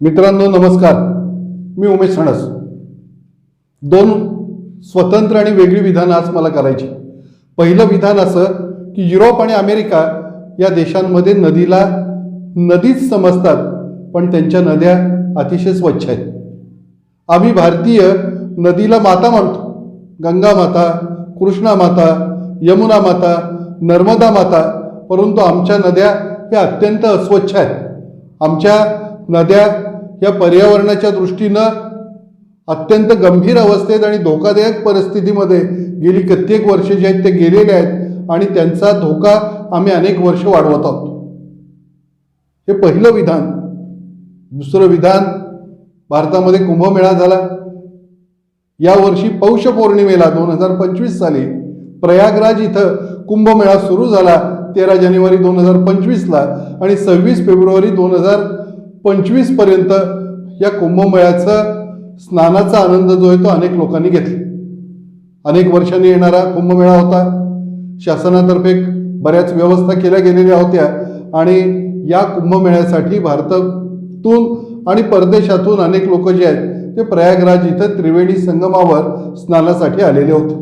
मित्रांनो नमस्कार. मी उमेश सणस दोन स्वतंत्र आणि वेगळी विधानं आज मला करायची. पहिलं विधान असं की युरोप आणि अमेरिका या देशांमध्ये नदीला नदीच समजतात पण त्यांच्या नद्या अतिशय स्वच्छ आहेत. आम्ही भारतीय नदीला माता म्हणतो गंगा माता कृष्णा माता यमुना माता नर्मदा माता परंतु आमच्या नद्या ह्या अत्यंत अस्वच्छ आहेत. आमच्या नद्या या पर्यावरणाच्या दृष्टीनं अत्यंत गंभीर अवस्थेत आणि धोकादायक परिस्थितीमध्ये गेली कित्येक वर्षे जे आहेत ते गेलेले आहेत आणि त्यांचा धोका आम्ही अनेक वर्ष वाढवत आहोत. हे पहिलं विधान. दुसरं विधान भारतामध्ये कुंभमेळा झाला. यावर्षी पौष पौर्णिमेला दोन हजार पंचवीस साली प्रयागराज इथं कुंभमेळा सुरू झाला तेरा जानेवारी दोन हजार पंचवीसला आणि सव्वीस फेब्रुवारी दोन हजार पंचवीसपर्यंत या कुंभमेळ्याचा स्नानाचा आनंद जो आहे तो अनेक लोकांनी घेतला. अनेक वर्षांनी येणारा कुंभमेळा होता. शासनातर्फे बऱ्याच व्यवस्था केल्या गेलेल्या होत्या आणि या कुंभमेळ्यासाठी भारतातून आणि परदेशातून अनेक लोक जे आहेत ते प्रयागराज इथं त्रिवेणी संगमावर स्नानासाठी आलेले होते.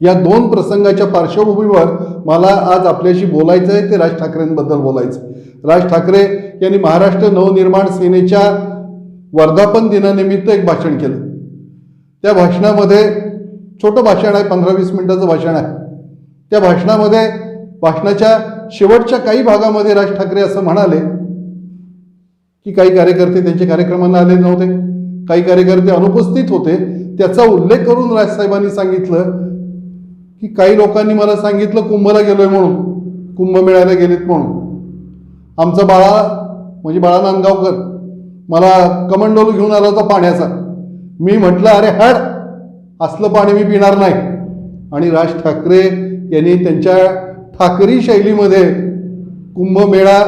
या दोन प्रसंगाच्या पार्श्वभूमीवर मला आज आपल्याशी बोलायचं आहे ते राज ठाकरेंबद्दल बोलायचं. राज ठाकरे यांनी महाराष्ट्र नवनिर्माण सेनेच्या वर्धापन दिनानिमित्त एक भाषण केलं. त्या भाषणामध्ये छोटं भाषण आहे पंधरा वीस मिनिटाचं भाषण आहे. त्या भाषणामध्ये भाषणाच्या शेवटच्या काही भागामध्ये राज ठाकरे असं म्हणाले की काही कार्यकर्ते त्यांच्या कार्यक्रमांना आले नव्हते. काही कार्यकर्ते अनुपस्थित होते. त्याचा उल्लेख करून राजसाहेबांनी सांगितलं की काही लोकांनी मला सांगितलं कुंभला गेलोय म्हणून. कुंभमेळ्याला गेलेत म्हणून. आमचा बाळा म्हणजे बाळा नांदगावकर मला कमंडोल घेऊन आला होता पाण्याचा. मी म्हटलं अरे हड असलं पाणी मी पिणार नाही. आणि राज ठाकरे यांनी त्यांच्या ठाकरी शैलीमध्ये कुंभमेळा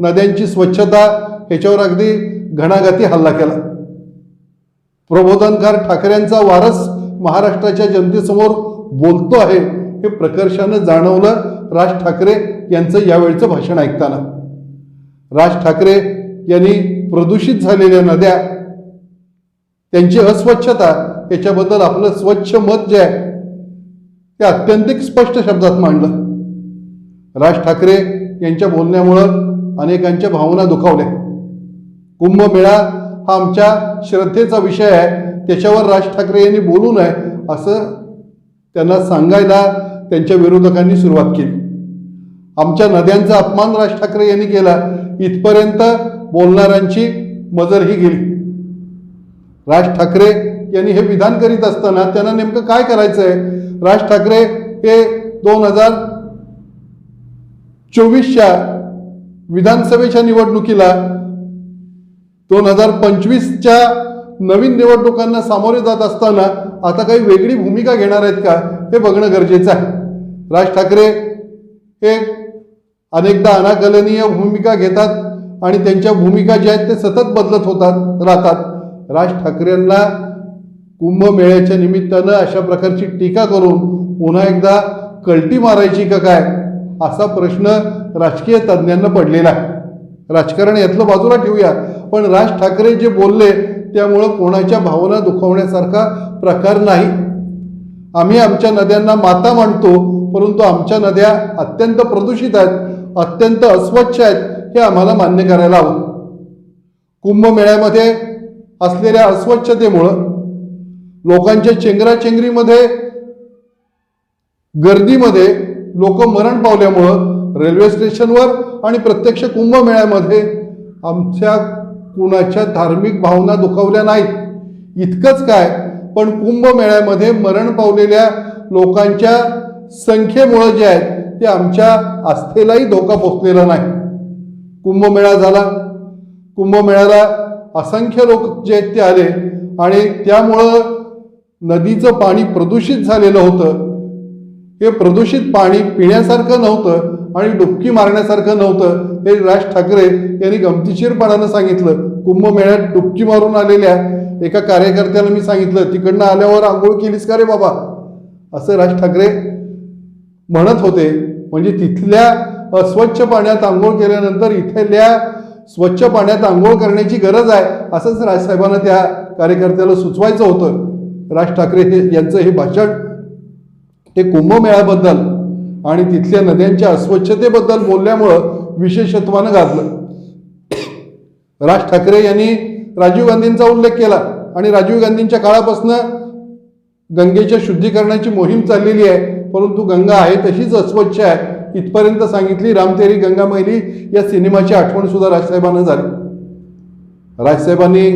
नद्यांची स्वच्छता ह्याच्यावर अगदी घणाघाती हल्ला केला. प्रबोधनकार ठाकरेंचा वारस महाराष्ट्राच्या जनतेसमोर बोलतो आहे हे प्रकर्षानं जाणवलं राज ठाकरे यांचं यावेळचं भाषण ऐकताना. राज ठाकरे यांनी प्रदूषित झालेल्या नद्या त्यांची अस्वच्छता याच्याबद्दल आपलं स्वच्छ मत जे आहे ते अत्यंतिक स्पष्ट शब्दात मांडलं. राज ठाकरे यांच्या बोलण्यामुळं अनेकांच्या भावना दुखावल्या. कुंभमेळा हा आमच्या श्रद्धेचा विषय आहे त्याच्यावर राज ठाकरे यांनी बोलू नये असं त्यांना सांगायला त्यांच्या विरोधकांनी सुरुवात केली. आमच्या नद्यांचा अपमान राज ठाकरे यांनी केला. इथपर्यंत बोलणाऱ्यांची मजरही गेली. राज ठाकरे यांनी हे विधान करीत असताना त्यांना नेमकं काय करायचं आहे राज ठाकरे हे दोन हजार चोवीसच्या विधानसभेच्या निवडणुकीला दोन हजार पंचवीसच्या नवीन निवडणुकांना सामोरे जात असताना आता काही वेगळी भूमिका घेणार आहेत का हे बघणं गरजेचं आहे. राज ठाकरे हे अनेकदा अनाकलनीय भूमिका घेतात आणि त्यांच्या भूमिका ज्या आहेत ते सतत बदलत होतात राहतात. राज ठाकरेंना कुंभमेळ्याच्या निमित्तानं अशा प्रकारची टीका करून पुन्हा एकदा कल्टी मारायची का काय असा प्रश्न राजकीय तज्ज्ञांना पडलेला आहे. राजकारण यातलं बाजूला ठेवूया. पण राज ठाकरे जे बोलले त्यामुळं कोणाच्या भावना दुखवण्यासारखा प्रकार नाही. आम्ही आमच्या नद्यांना माता मानतो परंतु आमच्या नद्या अत्यंत प्रदूषित आहेत अत्यंत अस्वच्छ आहेत हे आम्हाला मान्य करायला हवं. कुंभमेळ्यामध्ये असलेल्या अस्वच्छतेमुळं लोकांच्या चेंगराचेंगरीमध्ये गर्दीमध्ये लोक मरण पावल्यामुळं रेल्वे स्टेशनवर आणि प्रत्यक्ष कुंभमेळ्यामध्ये आमच्या कुणाच्या धार्मिक भावना दुखावल्या नाहीत. इतकंच काय पण कुंभमेळ्यामध्ये मरण पावलेल्या लोकांच्या संख्येमुळं जे आहेत ते आमच्या आस्थेलाही धोका पोचलेला नाही. कुंभमेळा झाला. कुंभमेळ्याला असंख्य लोक जे आहेत ते आले आणि त्यामुळं नदीचं पाणी प्रदूषित झालेलं होतं. हे प्रदूषित पाणी पिण्यासारखं नव्हतं आणि डुबकी मारण्यासारखं नव्हतं. हे राज ठाकरे यांनी गमतीशीरपणानं सांगितलं. कुंभमेळ्यात डुबकी मारून आलेल्या एका कार्यकर्त्याला मी सांगितलं तिकडनं आल्यावर आंघोळ केलीस का रे बाबा? असं राज ठाकरे म्हणत होते. म्हणजे तिथल्या अस्वच्छ पाण्यात आंघोळ केल्यानंतर इथल्या स्वच्छ पाण्यात आंघोळ करण्याची गरज आहे असंच राजसाहेबांना त्या कार्यकर्त्याला सुचवायचं होतं. राज ठाकरे हे यांचं हे भाषण ते कुंभमेळ्याबद्दल आणि तिथल्या नद्यांच्या अस्वच्छतेबद्दल बोलल्यामुळं विशेषत्वानं गाजलं. राज ठाकरे यांनी राजीव गांधींचा उल्लेख केला आणि राजीव गांधींच्या काळापासून गंगेच्या शुद्धीकरणाची मोहीम चाललेली आहे परंतु गंगा आहे तशीच अस्वच्छ आहे इथपर्यंत सांगितली रामतेरी गंगा मैली या सिनेमाची आठवण सुद्धा राजसाहेबांना झाली. राजसाहेबांनी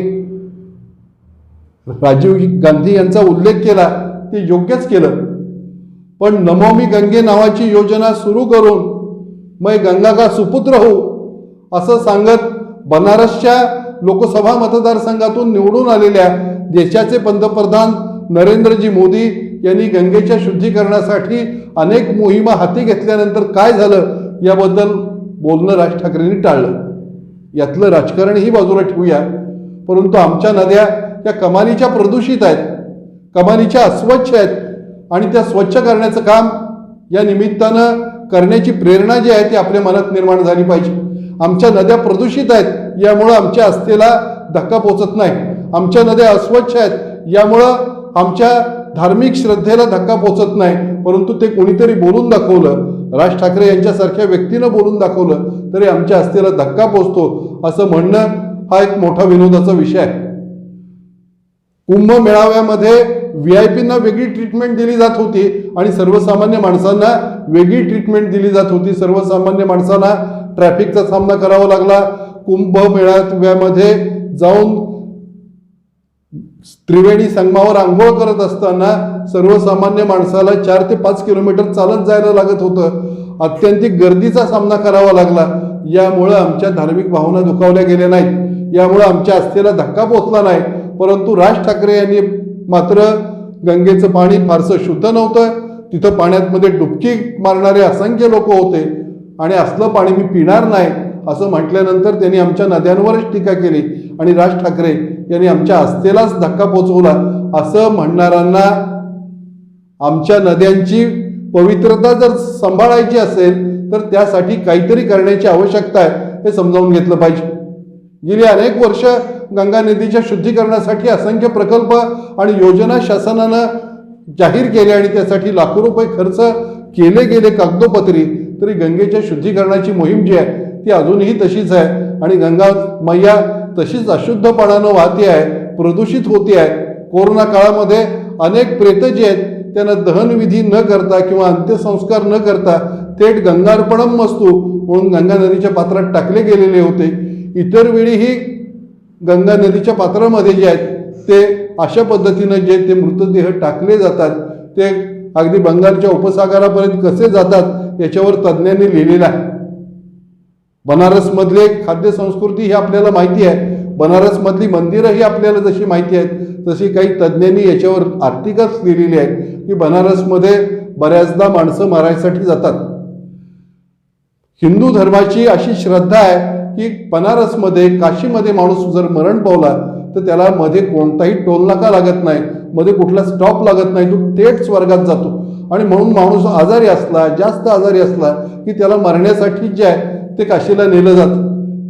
राजीव गांधी यांचा उल्लेख केला ते योग्यच केलं. पण नमोमी गंगे नावाची योजना सुरू करून मै गंगा का सुपुत्र होऊ असं सांगत बनारसच्या लोकसभा मतदारसंघातून निवडून आलेल्या देशाचे पंतप्रधान नरेंद्रजी मोदी यांनी गंगेच्या शुद्धीकरणासाठी अनेक मोहिमा हाती घेतल्यानंतर काय झालं याबद्दल बोलणं राज ठाकरेंनी टाळलं. यातलं राजकारणही बाजूला ठेवूया. परंतु आमच्या नद्या त्या कमालीच्या प्रदूषित आहेत कमालीच्या अस्वच्छ आहेत आणि त्या स्वच्छ करण्याचं काम या निमित्तानं करण्याची प्रेरणा जी आहे ती आपल्या मनात निर्माण झाली पाहिजे. आमच्या नद्या प्रदूषित आहेत यामुळं आमच्या अस्थेला धक्का पोचत नाही. आमच्या नद्या अस्वच्छ आहेत यामुळं आमच्या धार्मिक श्रद्धेला धक्का पोचत नाही. परंतु ते कोणीतरी बोलून दाखवलं राज ठाकरे यांच्यासारख्या व्यक्तीनं बोलून दाखवलं तरी आमच्या अस्थेला धक्का पोचतो असं म्हणणं हा एक मोठा विनोदाचा विषय आहे. कुंभ मेळाव्यामध्ये व्ही आय पींना वेगळी ट्रीटमेंट दिली जात होती आणि सर्वसामान्य माणसांना वेगळी ट्रीटमेंट दिली जात होती. सर्वसामान्य माणसांना ट्रॅफिकचा सामना करावा लागला. कुंभमेळाव्यामध्ये जाऊन त्रिवेणी संगमावर आंघोळ करत असताना सर्वसामान्य माणसाला चार ते पाच किलोमीटर चालत जायला लागत होतं. अत्यंतिक गर्दीचा सामना करावा लागला. यामुळं आमच्या धार्मिक भावना दुखावल्या गेल्या नाहीत. यामुळं आमच्या अस्थेला धक्का पोचला नाही. परंतु राज ठाकरे यांनी मात्र गंगेचं पाणी फारसं शुद्ध नव्हतं. तिथं पाण्यामध्ये डुबकी मारणारे असंख्य लोक होते. आणि असलं पाणी मी पिणार नाही असं म्हटल्यानंतर त्यांनी आमच्या नद्यांवरच टीका केली. आणि राज ठाकरे यांनी आमच्या आस्थेलाच धक्का पोचवला. असं म्हणणाऱ्यांना आमच्या नद्यांची पवित्रता जर सांभाळायची असेल तर त्यासाठी काहीतरी करण्याची आवश्यकता आहे हे समजावून घेतलं पाहिजे. गेली अनेक वर्ष गंगा नदीच्या शुद्धीकरणासाठी असंख्य प्रकल्प आणि योजना शासनानं जाहीर केल्या आणि त्यासाठी लाखो रुपये खर्च केले गेले कागदोपत्री. तरी गंगेच्या शुद्धीकरणाची मोहीम जी आहे ती अजूनही तशीच आहे आणि गंगा मैया तशीच अशुद्धपणानं वाहते आहे प्रदूषित होते आहे. कोरोना काळामध्ये अनेक प्रेत जे आहेत त्यांना दहनविधी न करता किंवा अंत्यसंस्कार न करता थेट गंगार्पणम मस्तू म्हणून गंगा नदीच्या पात्रात टाकले गेलेले होते. इतर वेळीही गंगा नदीच्या पात्रामध्ये जे आहेत ते अशा पद्धतीनं जे ते मृतदेह टाकले जातात ते अगदी बंगालच्या उपसागरापर्यंत कसे जातात याच्यावर तज्ज्ञांनी लिहिलेलं आहे. बनारसमधले खाद्य संस्कृती ही आपल्याला माहिती आहे. बनारसमधली मंदिरं ही आपल्याला जशी माहिती आहेत तशी काही तज्ज्ञांनी याच्यावर आर्टिकल्स लिहिलेली आहेत की बनारसमध्ये बऱ्याचदा माणसं मारायसाठी जातात. हिंदू धर्माची अशी श्रद्धा आहे की बनारसमध्ये काशीमध्ये माणूस जर मरण पावला तर त्याला मध्ये कोणताही टोल नाका लागत नाही. मध्ये कुठला स्टॉप लागत नाही तो थेट स्वर्गात जातो. आणि म्हणून माणूस आजारी असला जास्त आजारी असला की त्याला मरण्यासाठी जे आहे ते काशीला नेलं जातं.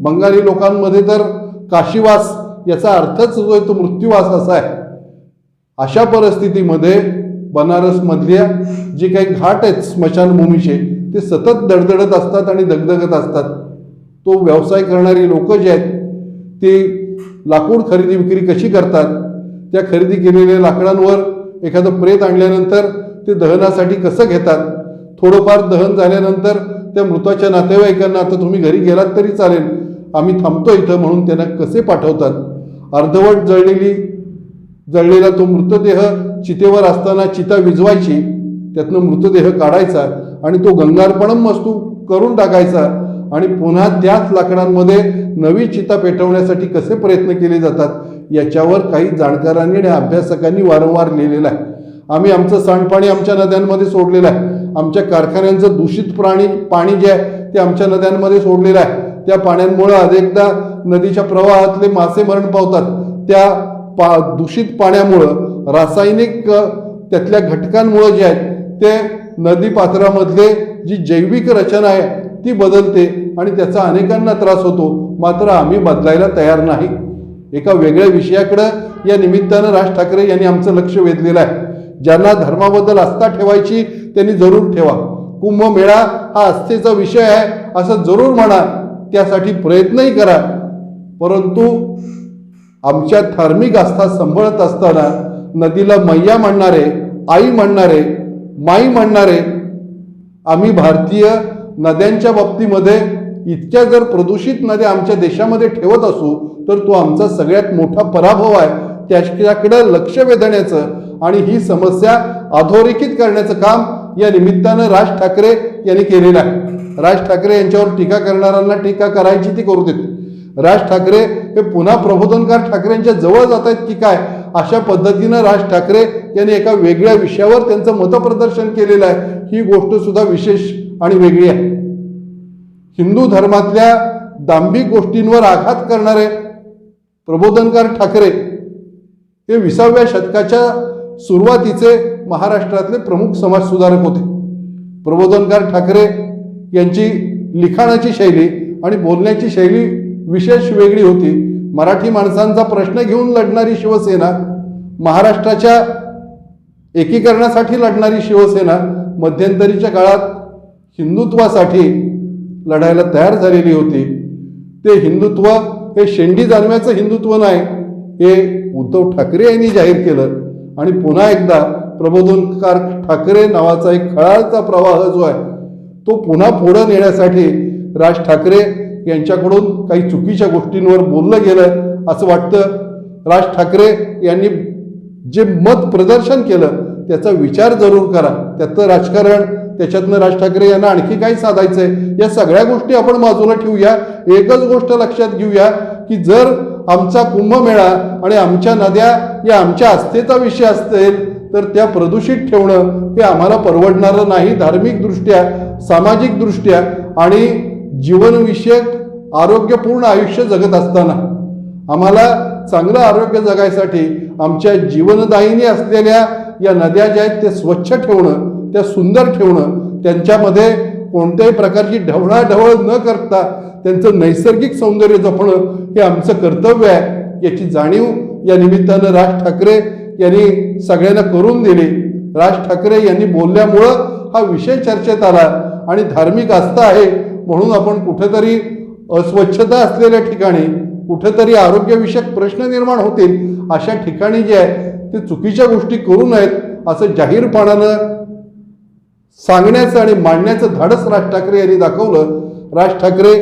बंगाली लोकांमध्ये तर काशीवास याचा अर्थच जो आहे तो मृत्यूवास असा आहे. अशा परिस्थितीमध्ये बनारसमधल्या जे काही घाट आहेत स्मशानभूमीचे ते सतत दडदडत असतात आणि दगदगत असतात. तो व्यवसाय करणारी लोक जे आहेत ते लाकूड खरेदी विक्री कशी करतात? त्या खरेदी केलेल्या लाकडांवर एखादं प्रेत आणल्यानंतर ते दहनासाठी कसं घेतात? थोडंफार दहन झाल्यानंतर त्या मृताच्या नातेवाईकांना आता तुम्ही घरी गेलात तरी चालेल. आम्ही थांबतो इथं म्हणून त्यांना कसे पाठवतात? अर्धवट जळलेली जळलेला तो मृतदेह चितेवर असताना चिता विजवायची त्यातनं मृतदेह काढायचा आणि तो गंगार्पणम वस्तू करून टाकायचा. आणि पुन्हा त्याच लाकडांमध्ये नवी चिता पेटवण्यासाठी कसे प्रयत्न केले जातात याच्यावर काही जाणकारांनी आणि अभ्यासकांनी वारंवार लिहिलेलं आहे. आम्ही आमचं सांडपाणी आमच्या नद्यांमध्ये सोडलेलं आहे. आमच्या कारखान्यांचं दूषित प्राणी पाणी जे आहे ते आमच्या नद्यांमध्ये सोडलेलं आहे. त्या पाण्यांमुळं अनेकदा नदीच्या प्रवाहातले मासे मरण पावतात. त्या पा दूषित पाण्यामुळं रासायनिक त्यातल्या घटकांमुळं जे आहेत ते नदी पात्रामधले जी जैविक रचना आहे ती बदलते आणि त्याचा अनेकांना त्रास होतो. मात्र आम्ही बदलायला तयार नाही. एका वेगळ्या विषयाकडं या निमित्तानं राज ठाकरे यांनी आमचं लक्ष वेधलेलं आहे. ज्यांना धर्माबद्दल आस्था ठेवायची त्यांनी जरूर ठेवा. कुंभमेळा हा आस्थेचा विषय आहे असं जरूर म्हणा. त्यासाठी प्रयत्नही करा. परंतु आमच्या धार्मिक आस्था सांभाळत असताना नदीला मैया म्हणणारे आई म्हणणारे माई म्हणणारे आम्ही भारतीय नद्यांच्या बाबतीमध्ये इतक्या जर प्रदूषित नद्या आमच्या देशामध्ये ठेवत असू तर तो आमचा सगळ्यात मोठा पराभव आहे. त्याच्याकडे लक्ष वेधण्याचं आणि ही समस्या अधोरेखित करण्याचं काम या निमित्तानं राज ठाकरे यांनी केलेलं आहे. राज ठाकरे यांच्यावर टीका करणाऱ्यांना टीका करायची ती करू देते. राज ठाकरे हे पुन्हा प्रबोधनकार ठाकरेंच्या जवळ जात आहेत की काय? अशा पद्धतीनं राज ठाकरे यांनी एका वेगळ्या विषयावर त्यांचं मतप्रदर्शन केलेलं आहे. ही गोष्ट सुद्धा विशेष आणि वेगळी आहे. हिंदू धर्मातल्या दांभिक गोष्टींवर आघात करणारे प्रबोधनकार ठाकरे हे विसाव्या शतकाच्या सुरुवातीचे महाराष्ट्रातले प्रमुख समाजसुधारक होते. प्रबोधनकार ठाकरे यांची लिखाणाची शैली आणि बोलण्याची शैली विशेष वेगळी होती. मराठी माणसांचा प्रश्न घेऊन लढणारी शिवसेना महाराष्ट्राच्या एकीकरणासाठी लढणारी शिवसेना मध्यंतरीच्या काळात हिंदुत्वासाठी लढायला तयार झालेली होती. ते हिंदुत्व हे शेंडी जाणव्याचं हिंदुत्व नाही हे उद्धव ठाकरे यांनी जाहीर केलं. आणि पुन्हा एकदा प्रबोधनकार ठाकरे नावाचा एक खळाळचा प्रवाह जो आहे तो पुन्हा पुढं नेण्यासाठी राज ठाकरे यांच्याकडून काही चुकीच्या गोष्टींवर बोललं गेलं असं वाटतं. राज ठाकरे यांनी जे मत प्रदर्शन केलं त्याचा विचार जरूर करा. त्यातलं राजकारण त्याच्यातनं राज ठाकरे यांना आणखी काय आहे या सगळ्या गोष्टी आपण बाजूला ठेवूया. एकच गोष्ट लक्षात घेऊया की जर आमचा कुंभमेळा आणि आमच्या नद्या या आमच्या आस्थेचा विषय असतील तर त्या प्रदूषित ठेवणं हे आम्हाला परवडणारं नाही धार्मिकदृष्ट्या सामाजिकदृष्ट्या आणि जीवनविषयक आरोग्यपूर्ण आयुष्य जगत असताना. आम्हाला चांगलं आरोग्य जगायसाठी आमच्या जीवनदायिनी असलेल्या या नद्या ज्या आहेत ते स्वच्छ ठेवणं त्या सुंदर ठेवणं त्यांच्यामध्ये कोणत्याही प्रकारची ढवळाढवळ न करता त्यांचं नैसर्गिक सौंदर्य जपणं हे आमचं कर्तव्य आहे याची जाणीव या निमित्तानं राज ठाकरे यांनी सगळ्यांना करून दिली. राज ठाकरे यांनी बोलल्यामुळं हा विषय चर्चेत आला आणि धार्मिक आस्था आहे म्हणून आपण कुठेतरी अस्वच्छता असलेल्या ठिकाणी कुठेतरी आरोग्यविषयक प्रश्न निर्माण होतील अशा ठिकाणी जे आहे ते चुकीच्या गोष्टी करू नयेत असं जाहीरपणानं सांगण्याचं आणि मांडण्याचं धाडस राज ठाकरे यांनी दाखवलं. राज ठाकरे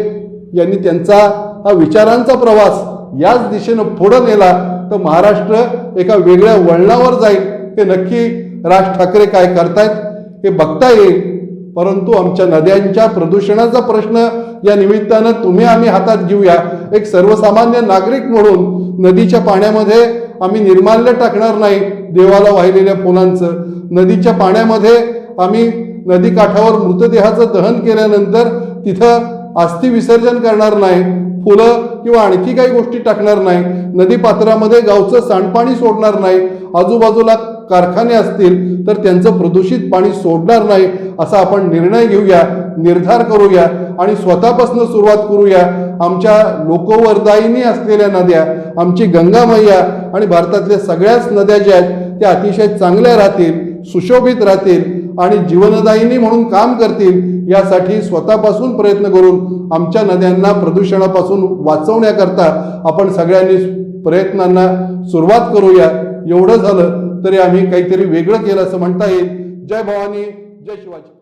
यांनी त्यांचा हा विचारांचा प्रवास याच दिशेनं पुढं नेला तर महाराष्ट्र एका वेगळ्या वळणावर जाईल. हे नक्की राज ठाकरे काय करतायत हे बघता येईल. परंतु आमच्या नद्यांच्या प्रदूषणाचा प्रश्न या निमित्तानं तुम्ही आम्ही हातात घेऊया. एक सर्वसामान्य नागरिक म्हणून नदीच्या पाण्यामध्ये आम्ही निर्माल्य टाकणार नाही देवाला वाहिलेल्या फुलांचं. नदीच्या पाण्यामध्ये आम्ही नदीकाठावर मृतदेहाचं दहन केल्यानंतर तिथं अस्थि विसर्जन करणार नाही फुलं किंवा आणखी काही गोष्टी टाकणार नाही. नदीपात्रामध्ये गावचं सांडपाणी सोडणार नाही. आजूबाजूला कारखाने असतील तर त्यांचं प्रदूषित पाणी सोडणार नाही असा आपण निर्णय घेऊया निर्धार करूया आणि स्वतःपासून सुरुवात करूया. आमच्या लोकवरदायिनी असलेल्या नद्या आमची गंगा मैया आणि भारतातल्या सगळ्याच नद्या ज्या आहेत त्या अतिशय चांगल्या राहतील सुशोभित राहतील आणि जीवनदायिनी म्हणून काम करतील यासाठी स्वतःपासून प्रयत्न करून आमच्या नद्यांना प्रदूषणापासून वाचवण्याकरता आपण सगळ्यांनी प्रयत्नांना सुरुवात करूया. एवढं झालं तरी आम्ही काहीतरी वेगळं केलं असं म्हणता येईल. जय भवानी जय शिवाजी.